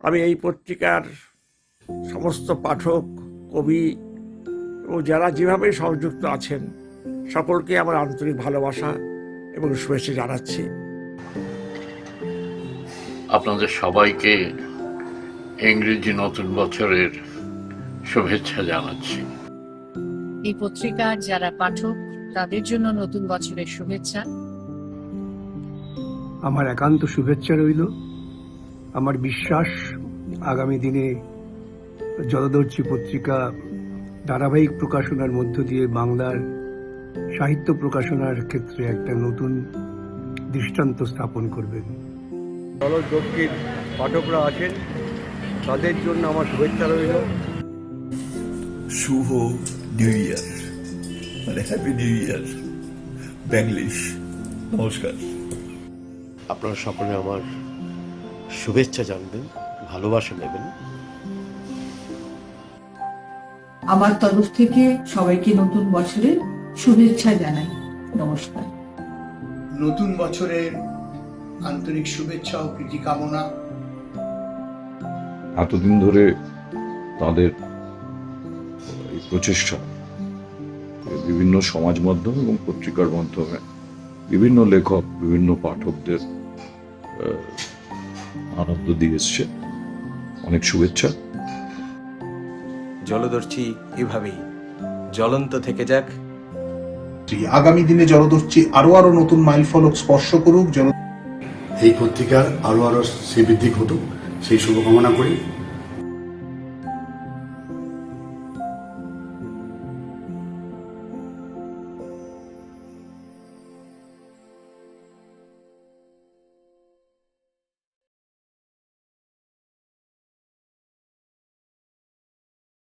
আমি এই পত্রিকার সমস্ত পাঠক কবি ও যারা যেভাবে সংযুক্ত আছেন সকলকে আমার আন্তরিক ভালোবাসা এবং শুভেচ্ছা জানাচ্ছি। আপনাদের সবাইকে ইংরেজি নতুন বছরের শুভেচ্ছা জানাচ্ছি। এই পত্রিকার যারা পাঠক তাদের জন্য নতুন বছরের শুভেচ্ছা। আমার একান্ত শুভেচ্ছা রইল। আমার বিশ্বাস আগামী দিনে জলদর্শী পত্রিকা ধারাবাহিক প্রকাশনার মধ্য দিয়ে বাংলার সাহিত্য প্রকাশনার ক্ষেত্রে একটা নতুন দৃষ্টান্ত স্থাপন করবেন। জলদক্ষিণ পাঠকরা আছেন তাদের জন্য আমার শুভেচ্ছা রইল। শুভ নিউ ইয়ার মানে হ্যাপি নিউ ইয়ার ব্যাংলিশ নমস্কার। আপনারা সকলে আমার শুভেচ্ছা জানবেন ভালোবাসা নেবেন। আমার তরফ থেকে সবাইকে নতুন বছরের শুভেচ্ছা জানাই। নমস্কার। নতুন বছরের আন্তরিক শুভেচ্ছা ও প্রীতি কামনা। এতদিন ধরে তাদের প্রচেষ্টা বিভিন্ন সমাজ মাধ্যম এবং পত্রিকার মাধ্যমে বিভিন্ন লেখক বিভিন্ন পাঠকদের আহ, আনন্দ দিয়ে এসছে অনেক শুভেচ্ছা। জলদর্শী এভাবেই। জ্বলন্ত থেকে যাক। আগামী দিনে জলদর্শী আরও আরও নতুন মাইল ফলক স্পর্শ করুক। জল এই পত্রিকার আরও আরও সে বৃদ্ধি ঘটুক। সেই শুভকামনা করি।